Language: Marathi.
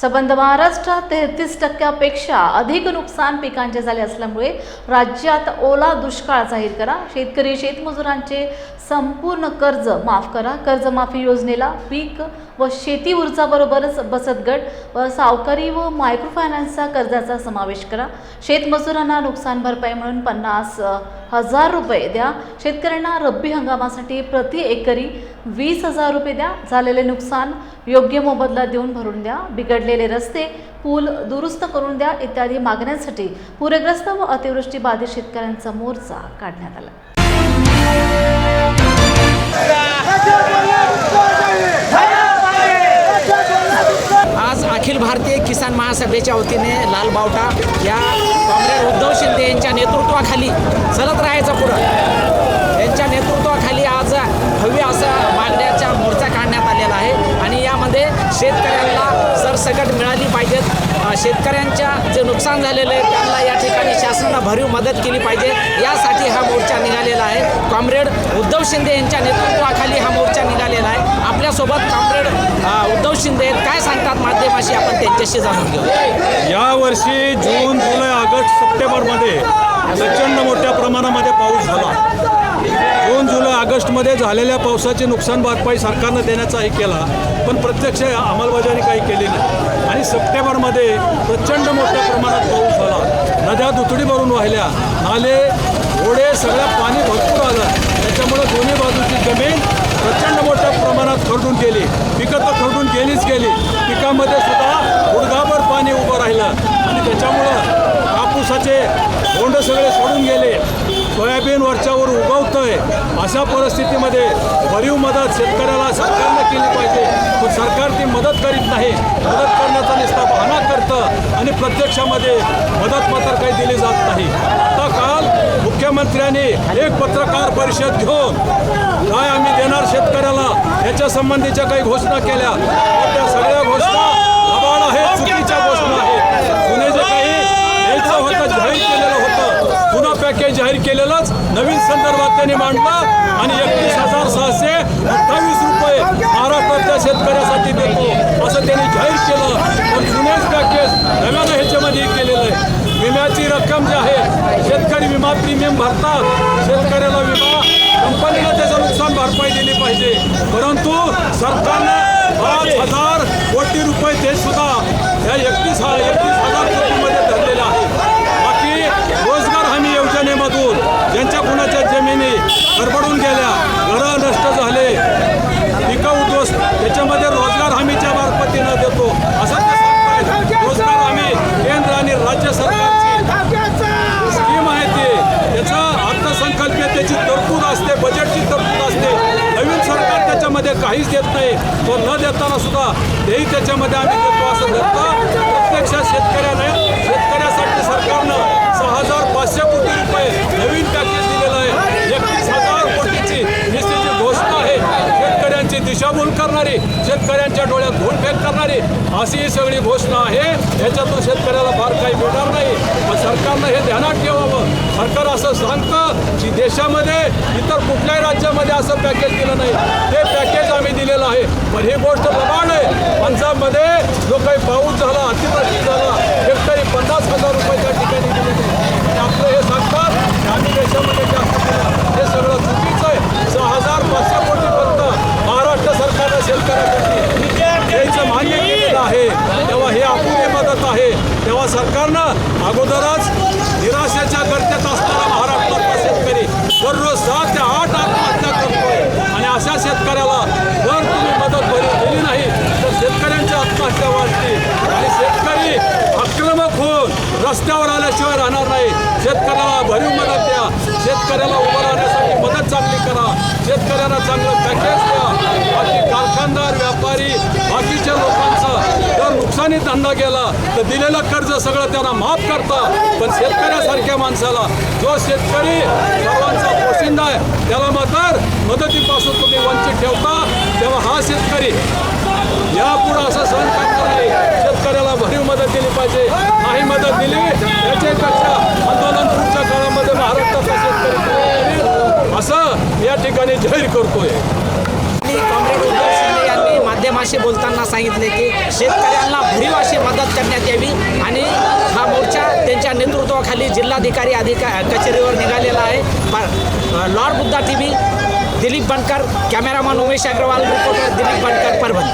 संबंध महाराष्ट्रात तेहतीस टक्क्यापेक्षा अधिक नुकसान पिकांचे झाले असल्यामुळे राज्यात ओला दुष्काळ जाहीर करा. शेतकरी शेतमजुरांचे संपूर्ण कर्ज माफ करा. कर्जमाफी योजनेला पीक व शेती ऊर्जाबरोबरच बचत गट व सावकारी व मायक्रो फायनान्सचा कर्जाचा समावेश करा. शेतमजुरांना नुकसान भरपाई म्हणून पन्नास हजार रुपये द्या. शेतकऱ्यांना रब्बी हंगामासाठी प्रति एकरी वीस हजार रुपये द्या. झालेले नुकसान योग्य मोबदला देऊन भरून द्या. बिघडलेले रस्ते पूल दुरुस्त करून द्या. इत्यादी मागण्यांसाठी पूरग्रस्त व अतिवृष्टी बाधित शेतकऱ्यांचा मोर्चा काढण्यात आला. आज अखिल भारतीय किसान महासभेच्या वतीने लाल बावटा या कॉम्रेड नेतृत्वाखाली चलत राहायचं पुढं. यांच्या नेतृत्वाखाली आज भव्य असा मागण्याचा मोर्चा काढण्यात आलेला आहे. आणि यामध्ये शेतकऱ्यांना सरसकट मिळाली पाहिजेत. शेतकऱ्यांच्या जे नुकसान झालेलं आहे त्यांना या ठिकाणी शासनानं भरीव मदत केली पाहिजे. यासाठी हा मोर्चा निघालेला आहे. कॉम्रेड उद्धव शिंदे यांच्या नेतृत्वाखाली हा मोर्चा निघालेला आहे. आपल्यासोबत कॉम्रेड उद्धव शिंदे काय सांगतात माध्यमाशी आपण त्यांच्याशी जाणून घेऊ. यावर्षी जून जुलै ऑगस्ट सप्टेंबरमध्ये प्रचंड मोठ्या प्रमाणामध्ये पाऊस झाला. दोन जुलै ऑगस्टमध्ये झालेल्या पावसाची नुकसान भरपाई सरकारनं देण्याचाही केला पण प्रत्यक्ष अंमलबजावणी काही केली नाही. आणि सप्टेंबरमध्ये प्रचंड मोठ्या प्रमाणात पाऊस झाला. नद्या दुथडी भरून वाहिल्या. नाले ओढे सगळ्या पाणी भरपूर आलं त्याच्यामुळं दोन्ही बाजूची जमीन प्रचंड मोठ्या प्रमाणात खरडून गेली पिकं तर खरडून गेलीच गेली पिकामध्ये सुद्धा गुडघाभर पाणी उभं राहिलं आणि त्याच्यामुळं पावसाचे बोंड सगळे सोडून गेले. सोयाबीन वरच्यावर उगवतंय. अशा परिस्थितीमध्ये भरीव मदत शेतकऱ्याला सरकारनं केली पाहिजे. पण सरकार ती मदत करीत नाही. मदत करण्याचा निस्ता बहाणा करतं आणि प्रत्यक्षामध्ये मदत मात्र काही दिली जात नाही. आता काल मुख्यमंत्र्यांनी एक पत्रकार परिषद घेऊन काय आम्ही देणार शेतकऱ्याला याच्या संबंधीच्या काही घोषणा केल्या. त्या सगळ्या घोषणा लबाड आहेत चुकीच्या घोषणा आहेत जुने जे काही द्यायचं होतं जाहीर केलेलं होतं जुनं पॅकेज जाहीर केलेलंच नवीन संदर्भात त्यांनी मांडलं आणि एकतीस हजार सहाशे अठ्ठावीस रुपये महाराष्ट्रातल्या शेतकऱ्यासाठी देतो असं त्यांनी जाहीर केलं. पण जुनेच पॅकेज नव्यानं ह्याच्यामध्ये केलेलं आहे. विम्याची रक्कम जी आहे शेतकरी विमा प्रीमियम भरतात शेतकऱ्याला विमा कंपनीला त्याचं नुकसान भरपाई दिली पाहिजे. परंतु सरकारनं पाच हजार कोटी रुपये ते सुद्धा या एकतीस हा एकतीस काहीच देत नाही. तो न देताना सुद्धा तेही त्याच्यामध्ये आम्ही देतो असं धरतं. प्रत्यक्षात शेतकऱ्याने शेतकऱ्यासाठी सरकारनं सहा हजार पाचशे कोटी रुपये नवीन पॅकेज दिलेलं आहे. एकतीस हजार कोटीची निश्चितची घोषणा आहे शेतकऱ्यांची दिशाभूल करणारी शेतकऱ्यांच्या डोळ्यात धूळ फेक करणारी अशी ही सगळी घोषणा आहे. याच्यातून शेतकऱ्याला फार काही मिळणार नाही. पण सरकारनं हे ध्यानात ठेवावं. सरकार सांगतं की देशामध्ये इतर कुठल्याही राज्यामध्ये असं पॅकेज दिलं नाही. ते पॅकेज आम्ही दिलेलं आहे. पण ही गोष्ट लबाड आहे. पंजाबमध्ये जो काही पाऊस झाला अतिवृष्टी झाला हेक्टरी पन्नास हजार रुपये त्या ठिकाणी आहे. आणि आपलं हे सांगतात की आम्ही देशामध्ये जास्त दिलं हे सगळं चुकीचं आहे. सहा हजार पाचशे कोटी फक्त महाराष्ट्र सरकारनं शेतकऱ्यासाठी द्यायचं मान्य केलेलं आहे. तेव्हा हे अपुरी मदत आहे. तेव्हा सरकारनं अगोदरच निराशेच्या गर्तेत असणारा महाराष्ट्रातला शेतकरी दररोज सात ते आठ आत्महत्या करतोय आणि अशा शेतकऱ्याला जर तुम्ही मदत भरी दिली नाही तर शेतकऱ्यांच्या आत्महत्या वाढतील आणि शेतकरी आक्रमक होऊन रस्त्यावर आल्याशिवाय राहणार नाही. शेतकऱ्याला भरीव मदत द्या. शेतकऱ्याला उभं राहण्यासाठी मदत चांगली करा. शेतकऱ्याला चांगलं पॅकेज द्या. बाकी कारखानदार व्यापारी बाकीच्या लोकांचा जर नुकसानी धंदा गेला तर दिलेलं कर्ज सगळं त्यांना माफ करता. पण शेतकऱ्यासारख्या माणसाला जो शेतकरी सर्वांचा पोशिंदा आहे त्याला मात्र मदतीपासून तुम्ही वंचित ठेवता. तेव्हा हा शेतकरी यापुढं असं सहन जाहीर करतोय. यांनी माध्यमाशी बोलताना सांगितले की शेतकऱ्यांना भरीव अशी मदत करण्यात यावी आणि हा मोर्चा त्यांच्या नेतृत्वाखाली जिल्हाधिकारी अधिका कचेरीवर निघालेला आहे. Lord Buddha TV Dilip Bankar cameraman Umesh Agrawal reporter Dilip Bankar Parbhani.